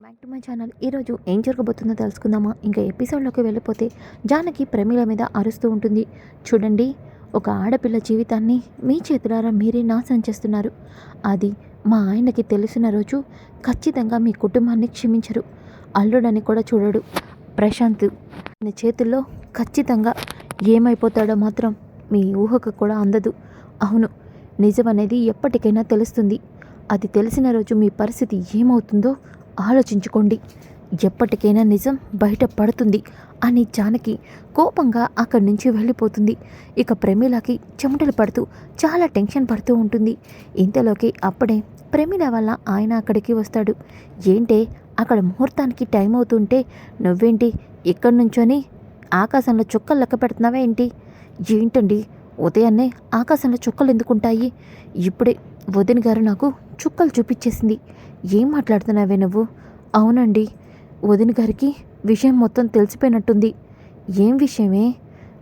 Back to my channel ఈరోజు ఏం జరగబోతుందో తెలుసుకుందామా? ఇంకా ఎపిసోడ్లోకి వెళ్ళిపోతే జానకి ప్రమీల మీద అరుస్తూ ఉంటుంది. చూడండి ఒక ఆడపిల్ల జీవితాన్ని మీ చేతులారా మీరే నాశనం చేస్తున్నారు. అది మా ఆయనకి తెలిసిన రోజు ఖచ్చితంగా మీ కుటుంబాన్ని క్షమించరు. అల్లుడని కూడా చూడడు. ప్రశాంత్ ఆయన చేతుల్లో ఖచ్చితంగా ఏమైపోతాడో మాత్రం మీ ఊహకు కూడా అందదు. అవును నిజం అనేది ఎప్పటికైనా తెలుస్తుంది. అది తెలిసిన రోజు మీ పరిస్థితి ఏమవుతుందో ఆలోచించుకోండి. ఎప్పటికైనా నిజం బయట పడుతుంది అని జానకి కోపంగా అక్కడి నుంచి వెళ్ళిపోతుంది. ఇక ప్రమీలకి చెమటలు పడుతూ చాలా టెన్షన్ పడుతూ ఉంటుంది. ఇంతలోకి అప్పుడే ప్రమీల వల్ల ఆయన అక్కడికి వస్తాడు. ఏంటే అక్కడ ముహూర్తానికి టైం అవుతుంటే నువ్వేంటి ఇక్కడి నుంచొని ఆకాశంలో చుక్కలు లెక్క పెడుతున్నావా ఏంటి? ఏంటండి ఉదయాన్నే ఆకాశంలో చుక్కలు ఎందుకుంటాయి? ఇప్పుడే వదిన గారు నాకు చుక్కలు చూపించేసింది. ఏం మాట్లాడుతున్నావే నువ్వు? అవునండి. వదిన గారికి విషయం మొత్తం తెలిసిపోయినట్టుంది. ఏం విషయమే?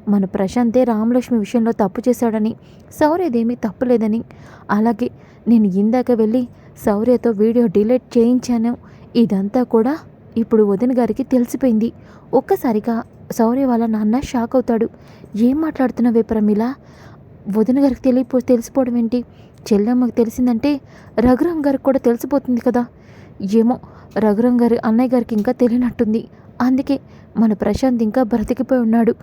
మన ప్రశాంతే రామలక్ష్మి విషయంలో తప్పు చేశాడని శౌర్యదేమీ తప్పులేదని. అలాగే నేను ఇందాక వెళ్ళి సౌర్యతో వీడియో డిలీట్ చేయించాను. ఇదంతా కూడా ఇప్పుడు వదిన గారికి తెలిసిపోయింది. ఒక్కసారిగా సౌర్య వాళ్ళ నాన్న షాక్ అవుతాడు. ఏం మాట్లాడుతున్నావే ప్రమిళ వదిన గారికి తెలియపో తెలిసిపోవడం ఏంటి? చెల్లెమ్మకు తెలిసిందంటే రఘురామ్ గారికి కూడా తెలిసిపోతుంది కదా. ఏమో రఘురామ్ గారి అన్నయ్య గారికి ఇంకా తెలియనట్టుంది. అందుకే మన ప్రశాంత్ ఇంకా బ్రతికిపోయి ఉన్నాడు.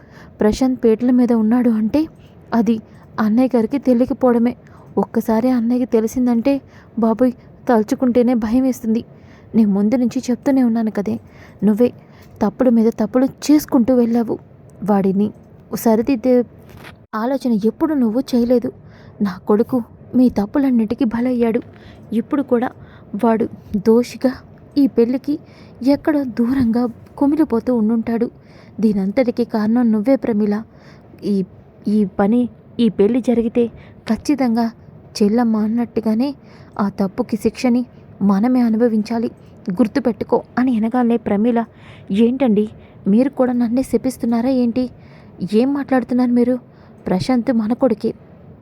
ప్రశాంత్ పేటల మీద ఉన్నాడు అంటే అది అన్నయ్య గారికి తెలియకపోవడమే. ఒక్కసారి అన్నయ్యకి తెలిసిందంటే బాబోయ్ తలుచుకుంటేనే భయం వేస్తుంది. నేను ముందు నుంచి చెప్తూనే ఉన్నాను కదే. నువ్వే తప్పుడు మీద తప్పులు చేసుకుంటూ వెళ్ళావు. వాడిని సరిదిద్దే ఆలోచన ఎప్పుడు నువ్వు చేయలేదు. నా కొడుకు మీ తప్పులన్నిటికీ బలయ్యాడు. ఇప్పుడు కూడా వాడు దోషిగా ఈ పెళ్ళికి ఎక్కడో దూరంగా కుమిలిపోతూ ఉండుంటాడు. దీనంతటికీ కారణం నువ్వే ప్రమిళ ఈ ఈ పని ఈ పెళ్ళి జరిగితే ఖచ్చితంగా చెల్లమ్మ అన్నట్టుగానే ఆ తప్పుకి శిక్షని మనమే అనుభవించాలి. గుర్తుపెట్టుకో అని అనగానే ప్రమీల ఏంటండి? మీరు కూడా నన్నే శపిస్తున్నారా ఏంటి? ఏం మాట్లాడుతున్నారు మీరు? ప్రశాంత్ మన కొడుకే.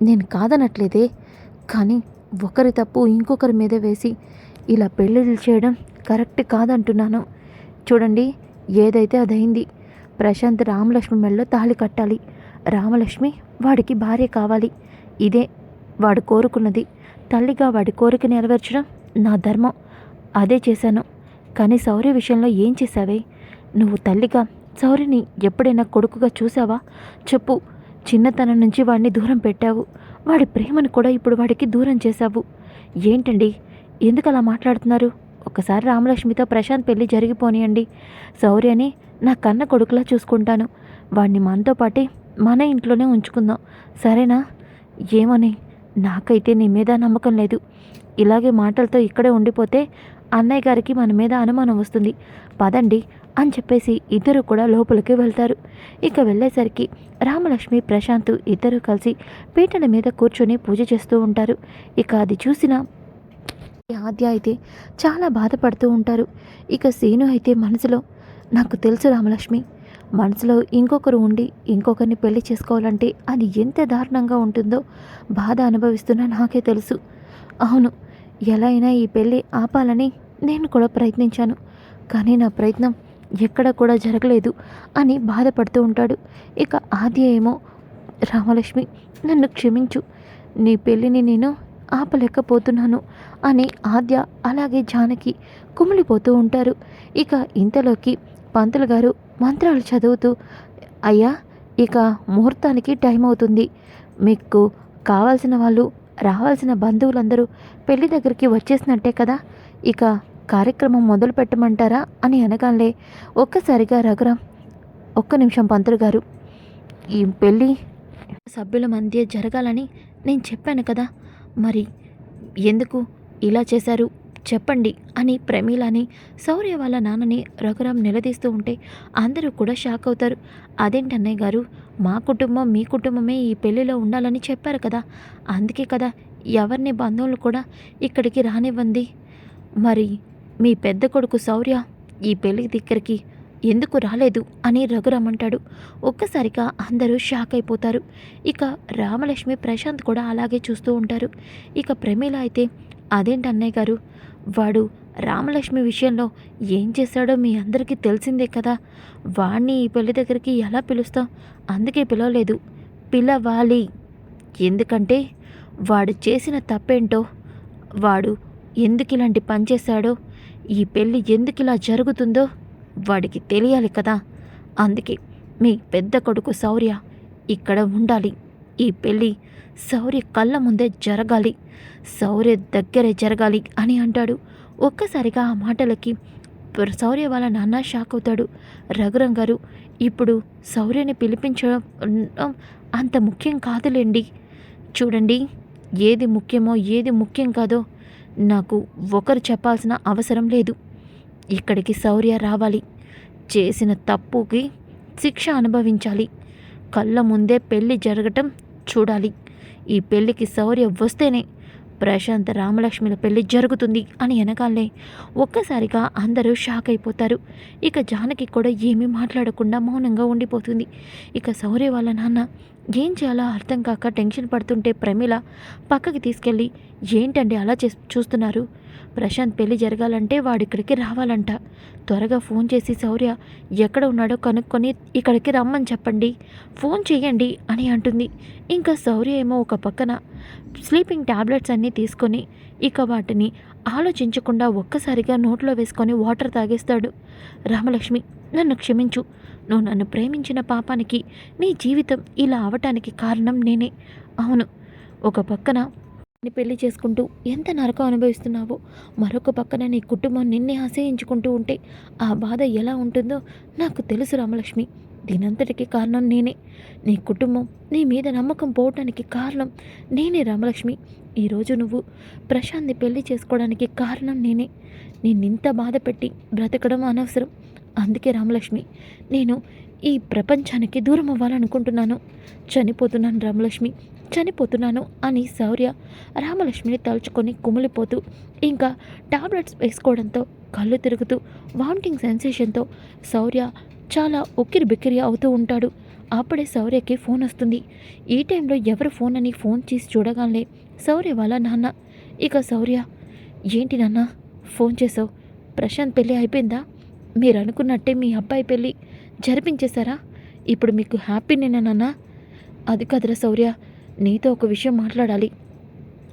నేను కాదనట్లేదే. కానీ ఒకరి తప్పు ఇంకొకరి మీద వేసి ఇలా పెళ్ళిళ్ళు చేయడం కరెక్ట్ కాదంటున్నాను. చూడండి ఏదైతే అదైంది ప్రశాంత్ రామలక్ష్మి మెళ్ళలో తాళి కట్టాలి. రామలక్ష్మి వాడికి భార్య కావాలి. ఇదే వాడు కోరుకున్నది. తల్లిగా వాడి కోరిక నెరవేర్చడం నా ధర్మం. అదే చేశాను. కానీ శౌర్య విషయంలో ఏం చేశావే? నువ్వు తల్లిగా శౌర్యని ఎప్పుడైనా కొడుకుగా చూసావా చెప్పు చిన్నతనం నుంచి వాడిని దూరం పెట్టావు. వాడి ప్రేమను కూడా ఇప్పుడు వాడికి దూరం చేశావు. ఏంటండి? ఎందుకు అలా మాట్లాడుతున్నారు? ఒకసారి రామలక్ష్మితో ప్రశాంత్ పెళ్ళి జరిగిపోనియండి. శౌర్యని నా కన్న కొడుకులా చూసుకుంటాను. వాడిని మనతో పాటే మన ఇంట్లోనే ఉంచుకుందాం. సరేనా? ఏమని నాకైతే నీ మీద నమ్మకం లేదు. ఇలాగే మాటలతో ఇక్కడే ఉండిపోతే అన్నయ్య గారికి మన మీద అనుమానం వస్తుంది. పదండి అని చెప్పేసి ఇద్దరు కూడా లోపలికి వెళ్తారు. ఇక వెళ్ళేసరికి రామలక్ష్మి ప్రశాంత్ ఇద్దరు కలిసి పీటల మీద కూర్చొని పూజ చేస్తూ ఉంటారు. ఇక అది చూసిన ఆద్య అయితే చాలా బాధపడుతూ ఉంటారు. ఇక సీను అయితే మనసులో నాకు తెలుసు రామలక్ష్మి మనసులో ఇంకొకరు ఉండి ఇంకొకరిని పెళ్ళి చేసుకోవాలంటే అది ఎంత దారుణంగా ఉంటుందో బాధ అనుభవిస్తున్నా నాకే తెలుసు. అవును ఎలా అయినా ఈ పెళ్ళి ఆపాలని నేను కూడా ప్రయత్నించాను. కానీ నా ప్రయత్నం ఎక్కడ కూడా జరగలేదు అని బాధపడుతూ ఉంటాడు. ఇక ఆద్య ఏమో రామలక్ష్మి నన్ను క్షమించు. నీ పెళ్ళిని నేను ఆపలేకపోతున్నాను అని ఆద్య అలాగే జానకి కుమిలిపోతూ ఉంటారు. ఇక ఇంతలోకి పంతులు గారు మంత్రాలు చదువుతూ అయ్యా ఇక ముహూర్తానికి టైం అవుతుంది. మీకు కావాల్సిన వాళ్ళు రావాల్సిన బంధువులందరూ పెళ్ళి దగ్గరికి వచ్చేసినట్టే కదా. ఇక కార్యక్రమం మొదలు పెట్టమంటారా అని అనగానే ఒక్కసారిగా రఘురాం ఒక్క నిమిషం పంతులు గారు ఈ పెళ్ళి సభ్యుల మధ్య జరగాలని నేను చెప్పాను కదా మరి ఎందుకు ఇలా చేశారు? చెప్పండి అని ప్రమీలని శౌర్య వాళ్ళ నాన్నని రఘురాం నిలదీస్తూ ఉంటే అందరూ కూడా షాక్ అవుతారు. అదేంటన్నయ్య గారు మా కుటుంబం మీ కుటుంబమే ఈ పెళ్ళిలో ఉండాలని చెప్పారు కదా. అందుకే కదా ఎవరిని బంధువులు కూడా ఇక్కడికి రానివ్వంది మరి మీ పెద్ద కొడుకు శౌర్య ఈ పెళ్ళి దగ్గరికి ఎందుకు రాలేదు అని రఘురమ్మంటాడు ఒక్కసారిగా అందరూ షాక్ అయిపోతారు. ఇక రామలక్ష్మి ప్రశాంత్ కూడా అలాగే చూస్తూ ఉంటారు. ఇక ప్రమీల అయితే అదేంటి అన్నయ్య గారు? వాడు రామలక్ష్మి విషయంలో ఏం చేశాడో మీ అందరికీ తెలిసిందే కదా. వాణ్ణి ఈ పెళ్ళి దగ్గరికి ఎలా పిలుస్తాం? అందుకే పిలవలేదు. పిలవాలి. ఎందుకంటే వాడు చేసిన తప్పేంటో వాడు ఎందుకు ఇలాంటి పని చేశాడో ఈ పెళ్ళి ఎందుకు ఇలా జరుగుతుందో వాడికి తెలియాలి కదా. అందుకే మీ పెద్ద కొడుకు శౌర్య ఇక్కడ ఉండాలి. ఈ పెళ్ళి శౌర్య కళ్ళ ముందే జరగాలి. శౌర్య దగ్గరే జరగాలి అని అంటాడు. ఒక్కసారిగా ఆ మాటలకి శౌర్య వాళ్ళ నాన్న షాక్ అవుతాడు. రఘురం గారు ఇప్పుడు శౌర్యని పిలిపించడం అంత ముఖ్యం కాదులేండి. చూడండి ఏది ముఖ్యమో ఏది ముఖ్యం కాదో నాకు ఒకరు చెప్పాల్సిన అవసరం లేదు. ఇక్కడికి శౌర్య రావాలి. చేసిన తప్పుకి శిక్ష అనుభవించాలి. కళ్ళ ముందే పెళ్ళి జరగటం చూడాలి. ఈ పెళ్ళికి శౌర్య వస్తేనే ప్రశాంత్ రామలక్ష్మిల పెళ్ళి జరుగుతుంది అని వెనకాలే ఒక్కసారిగా అందరూ షాక్ అయిపోతారు. ఇక జానకి కూడా ఏమీ మాట్లాడకుండా మౌనంగా ఉండిపోతుంది. ఇక శౌర్య వాళ్ళ నాన్న ఏం చేయాలో అర్థం కాక టెన్షన్ పడుతుంటే ప్రమిళ పక్కకి తీసుకెళ్ళి ఏంటండి అలా చే చూస్తున్నారు? ప్రశాంత్ పెళ్ళి జరగాలంటే వాడు ఇక్కడికి రావాలంట. త్వరగా ఫోన్ చేసి శౌర్య ఎక్కడ ఉన్నాడో కనుక్కొని ఇక్కడికి రమ్మని చెప్పండి. ఫోన్ చేయండి అని అంటుంది. ఇంకా శౌర్య ఏమో ఒక పక్కన స్లీపింగ్ టాబ్లెట్స్ అన్నీ తీసుకొని ఇక వాటిని ఆలోచించకుండా ఒక్కసారిగా నోట్లో వేసుకొని వాటర్ తాగేస్తాడు. రామలక్ష్మి నన్ను క్షమించు. నువ్వు నన్ను ప్రేమించిన పాపానికి నీ జీవితం ఇలా అవటానికి కారణం నేనే. అవును ఒక పక్కన ని పెళ్ళి చేసుకుంటూ ఎంత నరకం అనుభవిస్తున్నావో మరొక పక్కన నీ కుటుంబం నిన్నే ఆశ్రయించుకుంటూ ఉంటే ఆ బాధ ఎలా ఉంటుందో నాకు తెలుసు రామలక్ష్మి. దీనంతటికి కారణం నేనే. నీ కుటుంబం నీ మీద నమ్మకం పోవటానికి కారణం నేనే రామలక్ష్మి. ఈరోజు నువ్వు ప్రశాంత్ని పెళ్ళి చేసుకోవడానికి కారణం నేనే. నిన్నింత బాధ పెట్టి బ్రతకడం అనవసరం. అందుకే రామలక్ష్మి నేను ఈ ప్రపంచానికి దూరం అవ్వాలనుకుంటున్నాను. చనిపోతున్నాను రామలక్ష్మి చనిపోతున్నాను అని శౌర్య రామలక్ష్మిని తలుచుకొని కుమిలిపోతూ ఇంకా టాబ్లెట్స్ వేసుకోవడంతో కళ్ళు తిరుగుతూ వామిటింగ్ సెన్సేషన్తో శౌర్య చాలా ఉక్కిరి బిక్కిరి అవుతూ ఉంటాడు. అప్పుడే శౌర్యకి ఫోన్ వస్తుంది. ఈ టైంలో ఎవరు ఫోన్ అని ఫోన్ చేసి చూడగానే శౌర్య వాళ్ళ నాన్న. ఇక శౌర్య ఏంటి నాన్న ఫోన్ చేసావు ప్రశాంత్ పెళ్ళి అయిపోయిందా? మీరు అనుకున్నట్టే మీ అబ్బాయి పెళ్ళి జరిపించేశారా? ఇప్పుడు మీకు హ్యాపీనేనా నాన్న? అది కదరా శౌర్య నీతో ఒక విషయం మాట్లాడాలి.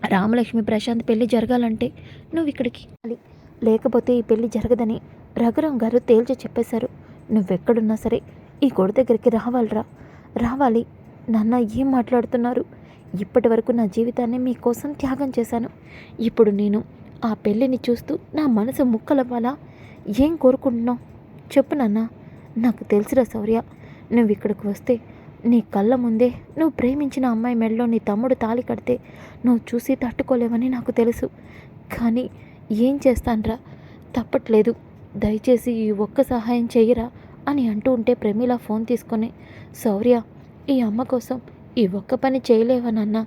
రామలక్ష్మి ప్రశాంత్ పెళ్ళి జరగాలంటే నువ్వు ఇక్కడికి రావాలి. లేకపోతే ఈ పెళ్ళి జరగదని రఘురామ్ గారు తేల్చి చెప్పేశారు. నువ్వెక్కడున్నా సరే ఈ గొడ దగ్గరికి రావాలిరా. రావాలి. నాన్న ఏం మాట్లాడుతున్నారు? ఇప్పటి వరకు నా జీవితాన్ని మీకోసం త్యాగం చేశాను. ఇప్పుడు నేను ఆ పెళ్ళిని చూస్తూ నా మనసు ముక్కలవ్వాలా? ఏం కోరుకుంటున్నావు? చెప్పు నాన్న. నాకు తెలుసురా శౌర్య నువ్వు ఇక్కడికి వస్తే నీ కళ్ళ ముందే నువ్వు ప్రేమించిన అమ్మాయి మెడలో నీ తమ్ముడు తాళి కడితే నువ్వు చూసి తట్టుకోలేవని నాకు తెలుసు. కానీ ఏం చేస్తానరా? తప్పట్లేదు. దయచేసి ఈ ఒక్క సహాయం చెయ్యరా అని అంటూ ఉంటే ప్రమీల ఫోన్ తీసుకొని శౌర్య ఈ అమ్మ కోసం ఈ ఒక్క పని చేయలేవా నాన్న?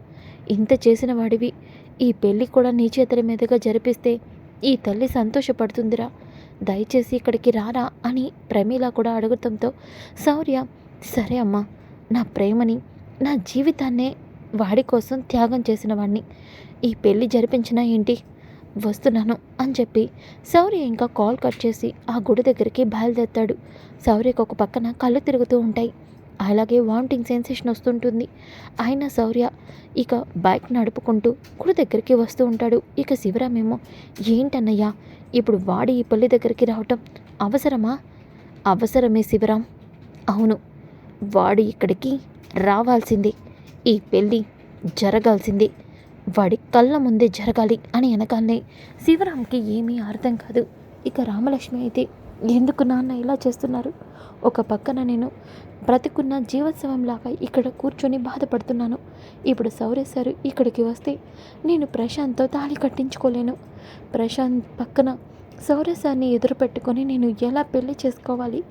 ఇంత చేసిన వాడివి ఈ పెళ్ళి కూడా నీ చేతుల మీదుగా జరిపిస్తే ఈ తల్లి సంతోషపడుతుందిరా. దయచేసి ఇక్కడికి రారా అని ప్రమీల కూడా అడగటంతో శౌర్య సరే అమ్మా నా ప్రేమని నా జీవితాన్నే వాడి కోసం త్యాగం చేసిన వాడిని ఈ పెళ్ళి జరిపించినా ఏంటి? వస్తున్నాను అని చెప్పి శౌర్య ఇంకా కాల్ కట్ చేసి ఆ గుడి దగ్గరికి బయలుదేరుతాడు. శౌర్యకు ఒక పక్కన కళ్ళు తిరుగుతూ ఉంటాయి. అలాగే వామిటింగ్ సెన్సేషన్ వస్తుంటుంది. ఆయన శౌర్య ఇక బైక్ నడుపుకుంటూ కుడి దగ్గరికి వస్తూ ఉంటాడు. ఇక శివరాం ఏమో ఏంటన్నయ్యా ఇప్పుడు వాడి ఈ పెళ్ళి దగ్గరికి రావటం అవసరమా? అవసరమే శివరాం. అవును వాడు ఇక్కడికి రావాల్సిందే. ఈ పెళ్ళి జరగాల్సిందే. వాడి కళ్ళ ముందే జరగాలి అని వెనకాలనే శివరాంకి ఏమీ అర్థం కాదు. ఇక రామలక్ష్మి అయితే ఎందుకు నాన్న ఇలా చేస్తున్నారు? ఒక పక్కన నేను బ్రతికున్న జీవోత్సవంలాగా ఇక్కడ కూర్చొని బాధపడుతున్నాను. ఇప్పుడు సౌర్య ఇక్కడికి వస్తే నేను ప్రశాంత్తో తాళి కట్టించుకోలేను. ప్రశాంత్ పక్కన సౌర్య సార్ని ఎదురు పెట్టుకొని నేను ఎలా పెళ్ళి చేసుకోవాలి?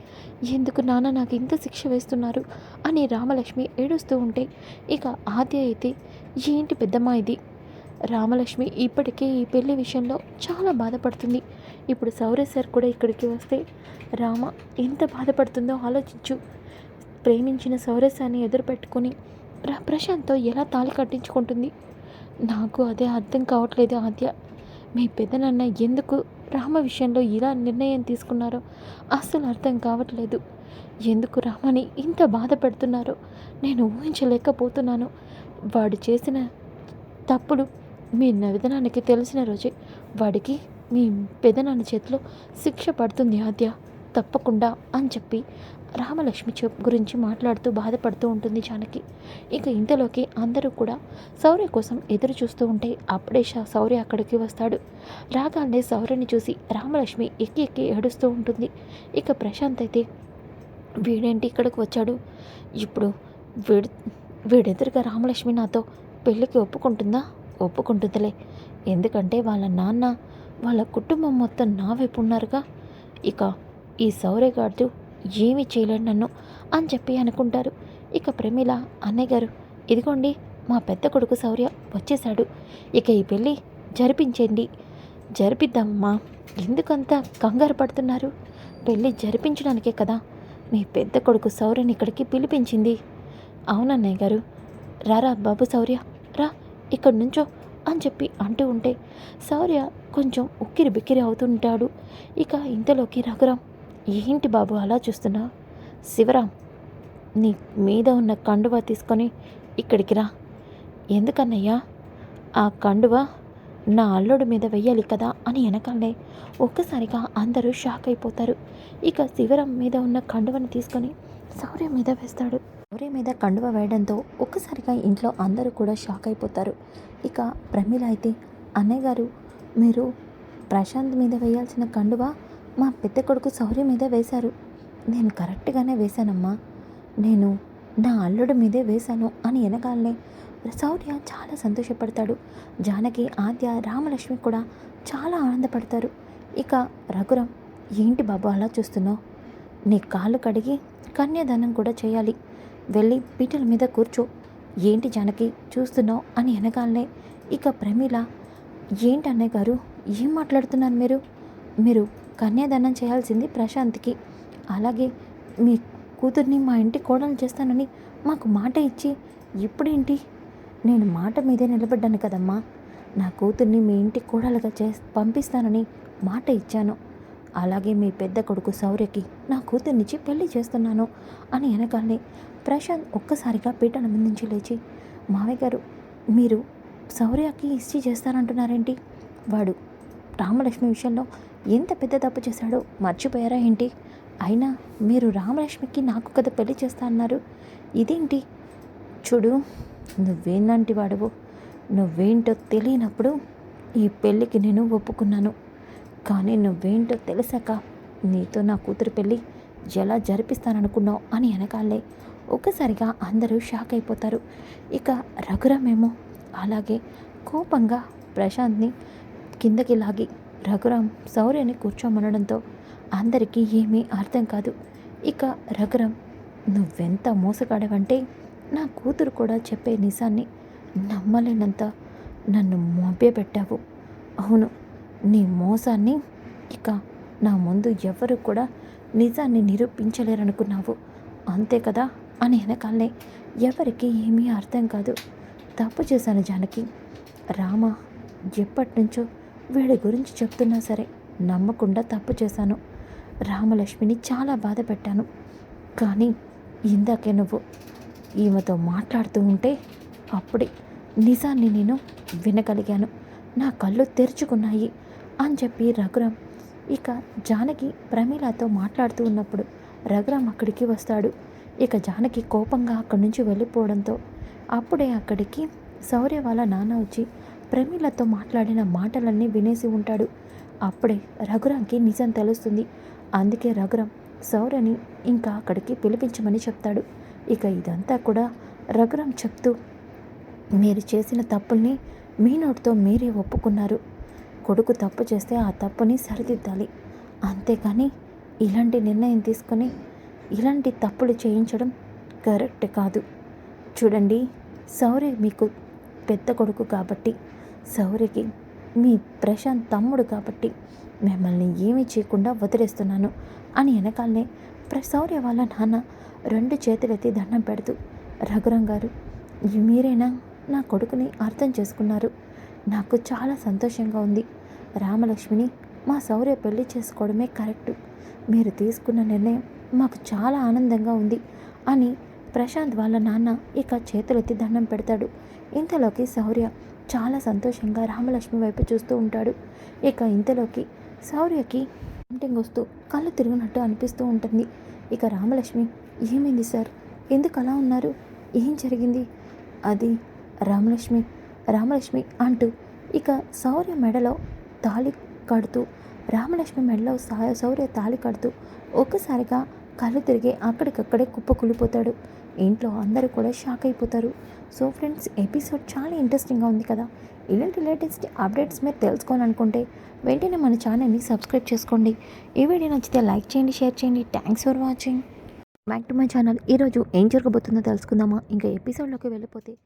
ఎందుకు నాన్న నాకు ఇంత శిక్ష వేస్తున్నారు? అని రామలక్ష్మి ఏడుస్తూ ఉంటే ఇక ఆద్య అయితే ఏంటి పెద్దమ్మ ఇది? రామలక్ష్మి ఇప్పటికే ఈ పెళ్ళి విషయంలో చాలా బాధపడుతుంది. ఇప్పుడు సౌర్య సార్ కూడా ఇక్కడికి వస్తే రామ ఎంత బాధపడుతుందో ఆలోచించు. ప్రేమించిన సౌరసాన్ని ఎదురుపెట్టుకుని ప్ర ప్రశాంత్తో ఎలా తాళి కట్టించుకుంటుంది? నాకు అదే అర్థం కావట్లేదు ఆద్య. మీ పెద్దనాన్న ఎందుకు రామ విషయంలో ఇలా నిర్ణయం తీసుకున్నారో అస్సలు అర్థం కావట్లేదు. ఎందుకు రామని ఇంత బాధ పెడుతున్నారో నేను ఊహించలేకపోతున్నాను. వాడు చేసిన తప్పులు మీ నవిధనానికి తెలిసిన రోజే వాడికి మీ పెదనాన్న చేతిలో శిక్ష పడుతుంది ఆద్య. తప్పకుండా అని చెప్పి రామలక్ష్మి చెప్ గురించి మాట్లాడుతూ బాధపడుతూ ఉంటుంది జానకి. ఇక ఇంతలోకి అందరూ కూడా శౌర్య కోసం ఎదురు చూస్తూ ఉంటే అప్పుడే శౌర్య అక్కడికి వస్తాడు. రాగానే శౌర్యని చూసి రామలక్ష్మి ఎక్కి ఎక్కి ఏడుస్తూ ఉంటుంది. ఇక ప్రశాంత్ అయితే వీడేంటి ఇక్కడికి వచ్చాడు? ఇప్పుడు వీడు వీడెదురుగా రామలక్ష్మి నాతో పెళ్ళికి ఒప్పుకుంటుందా? ఒప్పుకుంటుందిలే. ఎందుకంటే వాళ్ళ నాన్న వాళ్ళ కుటుంబం మొత్తం నా వైపు ఉన్నారుగా. ఇక ఈ సౌర్యగాడు ఏమి చేయలేడు నన్ను అని చెప్పి అనుకుంటారు. ఇక ప్రమీల అన్నయ్య గారు ఇదిగోండి మా పెద్ద కొడుకు శౌర్య వచ్చేశాడు. ఇక ఈ పెళ్ళి జరిపించండి. జరిపిద్దామమ్మా. ఎందుకంత కంగారు పడుతున్నారు? పెళ్ళి జరిపించడానికే కదా మీ పెద్ద కొడుకు శౌర్యని ఇక్కడికి పిలిపించింది. అవునన్నయ్య గారు రారా బాబు శౌర్య రా ఇక్కడి నుంచో అని చెప్పి అంటూ ఉంటే శౌర్య కొంచెం ఉక్కిరి బిక్కిరి అవుతుంటాడు. ఇక ఇంతలోకి రఘురాం ఏంటి బాబు అలా చూస్తున్నా? శివరాం నీ మీద ఉన్న కండువ తీసుకొని ఇక్కడికి రా. ఎందుకన్నయ్యా? ఆ కండువ నా అల్లుడి మీద వెయ్యాలి కదా అని వెనకాలే ఒక్కసారిగా అందరూ షాక్ అయిపోతారు. ఇక శివరాం మీద ఉన్న కండువని తీసుకొని శౌర్య మీద వేస్తాడు. సౌర్య మీద కండువ వేయడంతో ఒక్కసారిగా ఇంట్లో అందరూ కూడా షాక్ అయిపోతారు. ఇక ప్రమిళ అయితే అన్నయ్య గారు మీరు ప్రశాంత్ మీద వేయాల్సిన కండువ మా పెద్ద కొడుకు శౌర్య మీద వేశారు. నేను కరెక్ట్గానే వేశానమ్మా. నేను నా అల్లుడి మీదే వేశాను అని వెనగాలనే శౌర్య చాలా సంతోషపడతాడు. జానకి ఆద్య రామలక్ష్మి కూడా చాలా ఆనందపడతారు. ఇక రఘురం ఏంటి బాబు అలా చూస్తున్నావు నీ కాళ్ళు కడిగి కన్యాదానం కూడా చేయాలి. వెళ్ళి పీటల మీద కూర్చో. ఏంటి జానకి చూస్తున్నావు అని వెనగాలనే ఇక ప్రమీల ఏంటి అన్నయ్య గారు ఏం మాట్లాడుతున్నారు మీరు? మీరు కన్యాదానం చేయాల్సింది ప్రశాంత్కి. అలాగే మీ కూతుర్ని మా ఇంటి కోడలు చేస్తానని మాకు మాట ఇచ్చి ఇప్పుడేంటి? నేను మాట మీదే నిలబడ్డాను కదమ్మా. నా కూతుర్ని మీ ఇంటి కోడలుగా చే పంపిస్తానని మాట ఇచ్చాను. అలాగే మీ పెద్ద కొడుకు సౌర్యకి నా కూతుర్నిచ్చి పెళ్ళి చేస్తున్నాను అని వెనకాలనే ప్రశాంత్ ఒక్కసారిగా పీఠను మీద లేచి మావయ్య గారు మీరు సౌర్యకి ఇచ్చి చేస్తానంటున్నారేంటి? వాడు రామలక్ష్మి విషయంలో ఎంత పెద్ద తప్పు చేశాడో మర్చిపోయారా ఏంటి? అయినా మీరు రామలక్ష్మికి నాకు కదా పెళ్ళి చేస్తా అన్నారు. ఇదేంటి? చూడు నువ్వేందంటి వాడవు? నువ్వేంటో తెలియనప్పుడు ఈ పెళ్ళికి నేను ఒప్పుకున్నాను. కానీ నువ్వేంటో తెలిసాక నీతో నా కూతురు పెళ్ళి ఎలా జరిపిస్తాననుకున్నావు అని వెనకాలే. ఒక్కసారిగా అందరూ షాక్ అయిపోతారు. ఇక రఘురామేమో అలాగే కోపంగా ప్రశాంత్ని కిందకి లాగి రఘురాం శౌర్యని కూర్చోమనడంతో అందరికీ ఏమీ అర్థం కాదు. ఇక రఘురాం నువ్వెంత మోసగాడవంటే నా కూతురు కూడా చెప్పే నిజాన్ని నమ్మలేనంత నన్ను మభ్యపెట్టావు. అవును నీ మోసాన్ని ఇక నా ముందు ఎవరు కూడా నిజాన్ని నిరూపించలేరనుకున్నావు. అంతే కదా? అని వెనకాలనే ఎవరికి ఏమీ అర్థం కాదు. తప్పు చేశాను జానకి. రామ ఎప్పటి నుంచో వీడి గురించి చెప్తున్నా సరే నమ్మకుండా తప్పు చేశాను. రామలక్ష్మిని చాలా బాధ పెట్టాను. కానీ ఇందాకే నువ్వు ఈమెతో మాట్లాడుతూ ఉంటే అప్పుడే నిజాన్ని నేను వినగలిగాను. నా కళ్ళు తెరుచుకున్నాయి అని చెప్పి రఘురాం ఇక జానకి ప్రమీలాతో మాట్లాడుతూ ఉన్నప్పుడు రఘురాం అక్కడికి వస్తాడు. ఇక జానకి కోపంగా అక్కడి నుంచి వెళ్ళిపోవడంతో అప్పుడే అక్కడికి శౌర్య వాళ్ళ నాన్న వచ్చి ప్రమీలతో మాట్లాడిన మాటలన్నీ వినేసి ఉంటాడు. అప్పుడే రఘురాంకి నిజం తెలుస్తుంది. అందుకే రఘురాం సౌరని ఇంకా అక్కడికి పిలిపించమని చెప్తాడు. ఇక ఇదంతా కూడా రఘురాం చెప్తూ మీరు చేసిన తప్పుల్ని మీ నోటితో మీరే ఒప్పుకున్నారు. కొడుకు తప్పు చేస్తే ఆ తప్పుని సరిదిద్దాలి. అంతేకాని ఇలాంటి నిర్ణయం తీసుకొని ఇలాంటి తప్పులు చేయించడం కరెక్ట్ కాదు. చూడండి సౌరే మీకు పెద్ద కొడుకు కాబట్టి సౌర్యకి మీ ప్రశాంత్ తమ్ముడు కాబట్టి మిమ్మల్ని ఏమీ చేయకుండా వదిలేస్తున్నాను అని వెనకాలనే ప్ర వాళ్ళ నాన్న రెండు చేతులెత్తి దండం పెడుతూ రఘురం గారు మీరేనా నా కొడుకుని అర్థం చేసుకున్నారు? నాకు చాలా సంతోషంగా ఉంది. రామలక్ష్మిని మా సౌర్య పెళ్ళి చేసుకోవడమే కరెక్టు. మీరు తీసుకున్న నిర్ణయం మాకు చాలా ఆనందంగా ఉంది అని ప్రశాంత్ వాళ్ళ నాన్న ఇక చేతులెత్తి దండం పెడతాడు. ఇంతలోకి శౌర్య చాలా సంతోషంగా రామలక్ష్మి వైపు చూస్తూ ఉంటాడు. ఇక ఇంతలోకి సౌర్యకి వామిటింగ్ వస్తూ కళ్ళు తిరిగినట్టు అనిపిస్తూ ఉంటుంది. ఇక రామలక్ష్మి ఏమైంది సార్? ఎందుకు అలా ఉన్నారు? ఏం జరిగింది? అది రామలక్ష్మి రామలక్ష్మి అంటూ ఇక సౌర్య మెడలో తాళి కడుతూ రామలక్ష్మి మెడలో సా- సౌర్య తాళి కడుతూ ఒక్కసారిగా కళ్ళు తిరిగి అక్కడికక్కడే కుప్పకూలిపోతాడు. ఇంట్లో అందరూ కూడా షాక్ అయిపోతారు. సో ఫ్రెండ్స్ ఎపిసోడ్ చాలా ఇంట్రెస్టింగ్గా ఉంది కదా? ఇలాంటి లేటెస్ట్ అప్డేట్స్ మీరు తెలుసుకోవాలనుకుంటే వెంటనే మన ఛానల్ని సబ్స్క్రైబ్ చేసుకోండి. ఈ వీడియో నచ్చితే లైక్ చేయండి షేర్ చేయండి. Thanks for watching. Back to my channel. ఈరోజు ఏం జరగబోతుందో తెలుసుకుందామా? ఇంకా ఎపిసోడ్లోకి వెళ్ళిపోతే